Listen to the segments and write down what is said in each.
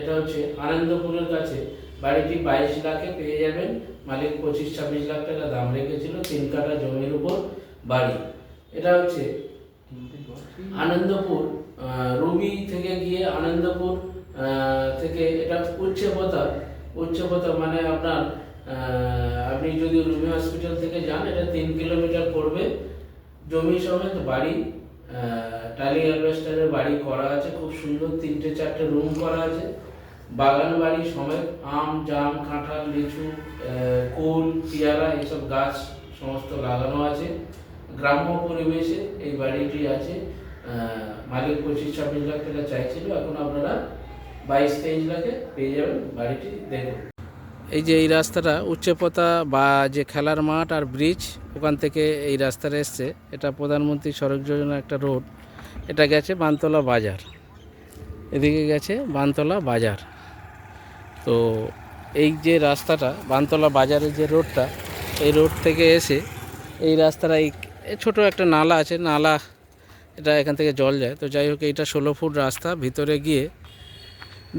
এটা হচ্ছে আনন্দপুরের কাছে। বাড়িটি বাইশ লাখে পেয়ে যাবেন। মালিক পঁচিশ, ছাব্বিশ লাখ টাকা দাম রেখেছিল, তিন কাটা জমির উপর বাড়ি। এটা হচ্ছে আনন্দপুর রুবি থেকে গিয়ে আনন্দপুর থেকে এটা উচ্চপথা উচ্চপথা মানে আপনার আপনি যদি রুবি হসপিটাল থেকে যান, এটা তিন কিলোমিটার পড়বে। জমি সমেত বাড়ি টালি অ্যালবেস্টারের বাড়ি করা আছে, খুব সুন্দর তিনটে চারটে রুম করা আছে। বাগান বাড়ি সমেত আম, জাম, কাঁঠাল, লিচু কুল, পেয়ারা, এসব গাছ সমস্ত লাগানো আছে। গ্রাম্য পরিবেশে এই বাড়িটি আছে। মালিক পঁচিশ ছাব্বিশ লাখ টাকা চাইছিল, এখন আপনারা বাইশ তেইশ লাখে পেয়ে যাবেন বাড়িটি দেখুন। এই যে এই রাস্তাটা উচ্চপথা বা যে খেলার মাঠ আর ব্রিজ ওখান থেকে এই রাস্তাটা এসছে। এটা প্রধানমন্ত্রী সড়ক যোজনা একটা রোড এটা গেছে বানতলা বাজার। এদিকে গেছে বানতলা বাজার। তো এই যে রাস্তাটা, বানতলা বাজারের যে রোডটা এই রোড থেকে এসে এই রাস্তাটা এই ছোটো একটা নালা আছে, নালা, এটা এখান থেকে জল যায়। তো যাই হোক, এইটা ষোলো ফুট রাস্তা, ভিতরে গিয়ে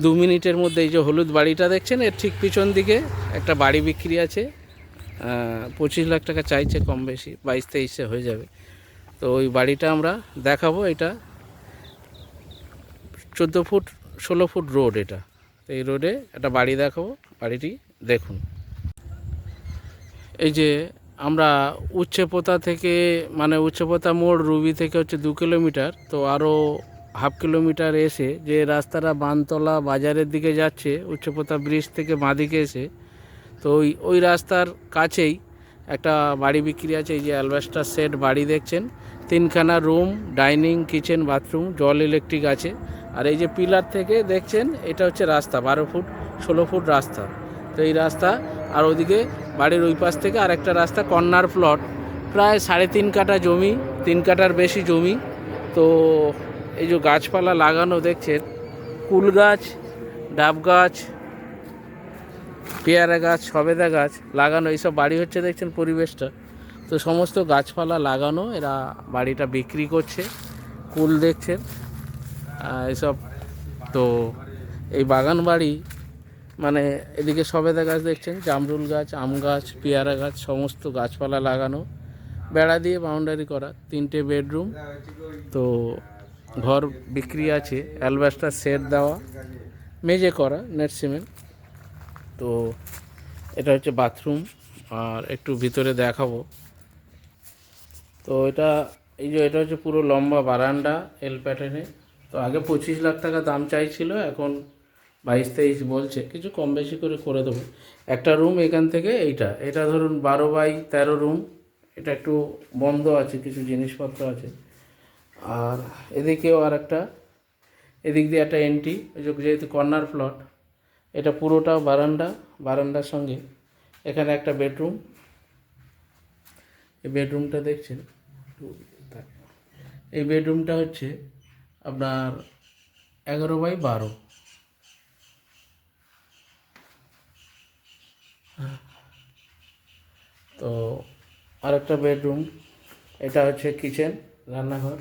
দু মিনিটের মধ্যে এই যে হলুদ বাড়িটা দেখছেন, এর ঠিক পিছন দিকে একটা বাড়ি বিক্রি আছে। পঁচিশ লাখ টাকা চাইছে কম বেশি, বাইশ তেইশে হয়ে যাবে। তো ওই বাড়িটা আমরা দেখাবো এটা। চোদ্দ ফুট, ষোলো ফুট রোড এটা। তো এই রোডে একটা বাড়ি দেখাবো, বাড়িটি দেখুন। এই যে আমরা উচ্চপোতা থেকে মানে উচ্চপোতা মোড় রুবি থেকে হচ্ছে দু কিলোমিটার, তো আরও হাফ কিলোমিটার এসে যে রাস্তাটা বানতলা বাজারের দিকে যাচ্ছে উচ্চপোতা ব্রিজ থেকে বাঁদিকে এসে, তো ওই ওই রাস্তার কাছেই একটা বাড়ি বিক্রি আছে, এই যে অ্যালবাস্টার সেট বাড়ি দেখছেন? তিনখানা রুম, ডাইনিং, কিচেন, বাথরুম, জল, ইলেকট্রিক আছে। আর এই যে পিলার থেকে দেখছেন, এটা হচ্ছে রাস্তা, বারো ফুট, ষোলো ফুট রাস্তা। তো এই রাস্তা, আর ওদিকে বাড়ির ওই পাশ থেকে আর একটা রাস্তা, কর্নার প্লট। প্রায় সাড়ে তিন কাঠা জমি, তিন কাঠার বেশি জমি। তো এই যে গাছপালা লাগানো দেখছেন, কুল গাছ, ডাব গাছ, পেয়ারা গাছ, সবেদা গাছ লাগানো, এইসব বাড়ি হচ্ছে দেখছেন পরিবেশটা। তো সমস্ত গাছপালা লাগানো, এরা বাড়িটা বিক্রি করছে, কুল দেখছেন এসব তো এই বাগান বাড়ি মানে এদিকে সবেদা গাছ দেখছেন, জামরুল গাছ, আম গাছ, পেয়ারা গাছ, সমস্ত গাছপালা লাগানো, বেড়া দিয়ে বাউন্ডারি করা, তিনটে বেডরুম তো ঘর বিক্রি আছে, অ্যালবাস্টার, সেট দেওয়া মেজে করা, নেট সিমেন্ট। তো এটা হচ্ছে বাথরুম, আর একটু ভিতরে দেখাবো। তো এটা, এই যে এটা হচ্ছে পুরো লম্বা বারান্দা এল প্যাটার্নে তো আগে পঁচিশ লাখ টাকা দাম চাইছিল, এখন বাইশ তেইশ বলছে। কিছু কম বেশি করে করে দেবো। একটা রুম এখান থেকে এইটা। এটা ধরুন বারো বাই তেরো রুম। এটা একটু বন্ধ আছে, কিছু জিনিসপত্র আছে। আর এদিকেও আর একটা এদিক দিয়ে একটা এন্ট্রি যেহেতু কর্নার প্লট এটা পুরোটা বারান্দা, বারান্দার সঙ্গে। এখানে একটা বেডরুম এই বেডরুমটা দেখছেন? এই বেডরুমটা হচ্ছে আপনার এগারো বাই বারো। তো আরেকটা বেডরুম এটা হচ্ছে কিচেন রান্নাঘর।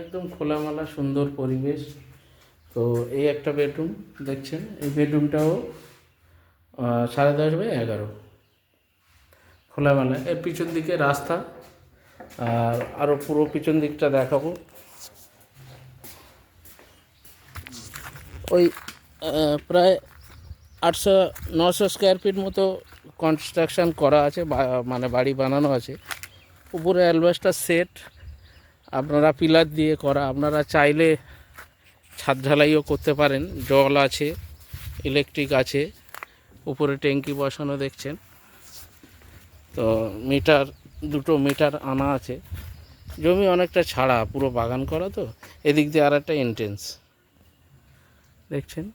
একদম খোলামেলা, সুন্দর পরিবেশ। তো এই একটা বেডরুম, দেখছেন? এই বেডরুমটাও সাড়ে দশ বাই এগারো। খোলামেলা। এর পিছন দিকে রাস্তা, আর আরও পুরো পিছন দিকটা দেখাবো। ওই প্রায় আটশো, নশো স্কোয়ার ফিট মতো কনস্ট্রাকশন করা আছে মানে বাড়ি বানানো আছে। উপরে অ্যালবাস্টার সেট আপনারা পিলার দিয়ে করা, আপনারা চাইলে ছাদ ঢালাইও করতে পারেন, জল আছে ইলেকট্রিক আছে, উপরে ট্যাঙ্কি বসানো দেখছেন। তো মিটার, দুটো মিটার আনা আছে। জমি অনেকটা ছাড়া, পুরো বাগান করা তো, এদিক দিয়ে আর একটা এন্ট্রেন্স দেখছেন?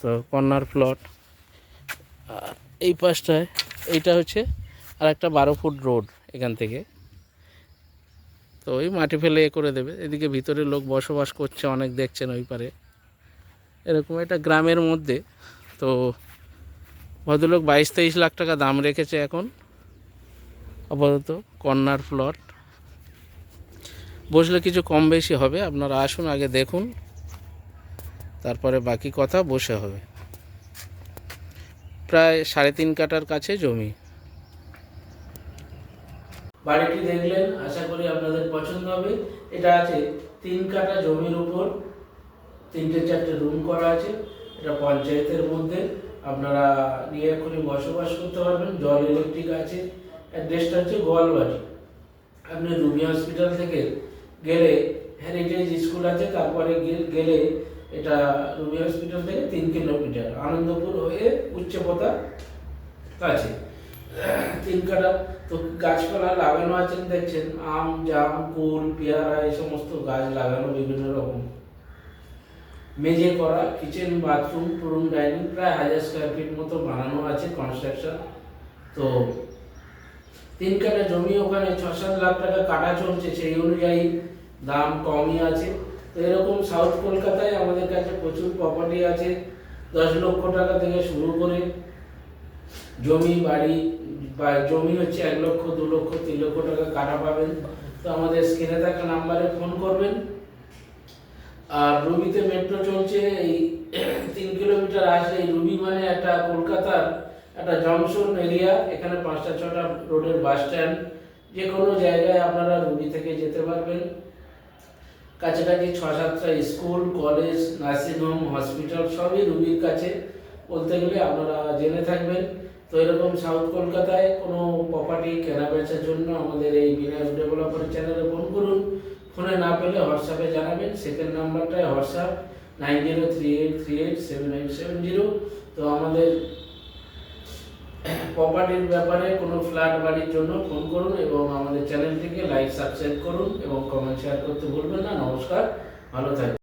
তো কর্নার প্লট এই পাশটায়, এইটা হচ্ছে আর একটা বারো ফুট রোড এখান থেকে। তো ওই মাটি ফেলে এ করে দেবে। এদিকে ভিতরে লোক বসবাস করছে, অনেক দেখছেন ওই পারে। এরকম একটা গ্রামের মধ্যে। তো ভদ্রলোক বাইশ তেইশ লাখ টাকা দাম রেখেছে এখন। আপাতত কর্নার প্লট। বসলে কিছু কম বেশি হবে। আপনারা আসুন, আগে দেখুন। তারপরে বাকি কথা বসে হবে। প্রায় সাড়ে তিন কাটার কাছে জমি। বাড়িটি দেখলেন, আশা করি আপনাদের পছন্দ হবে। এটা আছে তিন কাটা জমির উপর, তিনটে চারটে রুম করা আছে। এটা পঞ্চায়েতের মধ্যে। আপনারা নিয়ে এক্ষুনি বসবাস করতে পারবেন, জল ইলেকট্রিক আছে। অ্যাড্রেসটা হচ্ছে গোয়ালবাড়ি। আপনি রুমি হসপিটাল থেকে গেলে হেরিটেজ স্কুল আছে, তারপরে গেলে এটা রুমি হসপিটাল থেকে তিন কিলোমিটার, আনন্দপুর হয়ে উচ্চপতা কাছে। তিন কাটা তো গাছপালা লাগানো আছে দেখছেন? আম, জাম, কুল, পেয়ারা, এই সমস্ত গাছ লাগানো বিভিন্ন রকম। মেঝে করা কিচেন বাথরুম রুম ডাইনিং প্রায় হাজার স্কোয়ার ফিট মতো বানানো আছে কনস্ট্রাকশন তো তিন কাটা জমি, ওখানে ছ সাত লাখ টাকা কাটা চলছে, সেই অনুযায়ী দাম কমই আছে। তো এরকম সাউথ কলকাতায় আমাদের কাছে প্রচুর প্রপার্টি আছে। দশ লক্ষ টাকা থেকে শুরু করে জমি বাড়ি বা জমি হচ্ছে এক লক্ষ, দু লক্ষ, তিন লক্ষ টাকা কাটা পাবেন। তো আমাদের স্ক্রিনে থাকা নাম্বারে ফোন করবেন। আর রুবিতে মেট্রো চলছে, এই তিন কিলোমিটার আসলে এই রুবি মানে একটা কলকাতার একটা জংশন এরিয়া এখানে পাঁচটা, ছটা রোডের বাস স্ট্যান্ড যে কোনো জায়গায় আপনারা রুবি থেকে যেতে পারবেন। কাছাকাছি ছ সাতটা স্কুল কলেজ নার্সিংহোম হসপিটাল সবই রুবির কাছে। বলতে গেলে আপনারা জেনে থাকবেন। তো এরকম সাউথ কলকাতায় কোনো প্রপার্টি কেনা বেচার জন্য আমাদের এই বিনায়ক ডেভেলপার চ্যানেলে ফোন করুন। ফোনে না পেলে হোয়াটসঅ্যাপে জানাবেন। Second নাম্বারটায় WhatsApp nine zero three eight three eight seven eight seven zero তো আমাদের প্রপার্টির ব্যাপারে কোনো ফ্ল্যাট বাড়ির জন্য ফোন করুন এবং আমাদের চ্যানেলটিকে লাইক সাবস্ক্রাইব করুন এবং কমেন্ট শেয়ার করতে ভুলবেন না। নমস্কার, ভালো থাকবেন।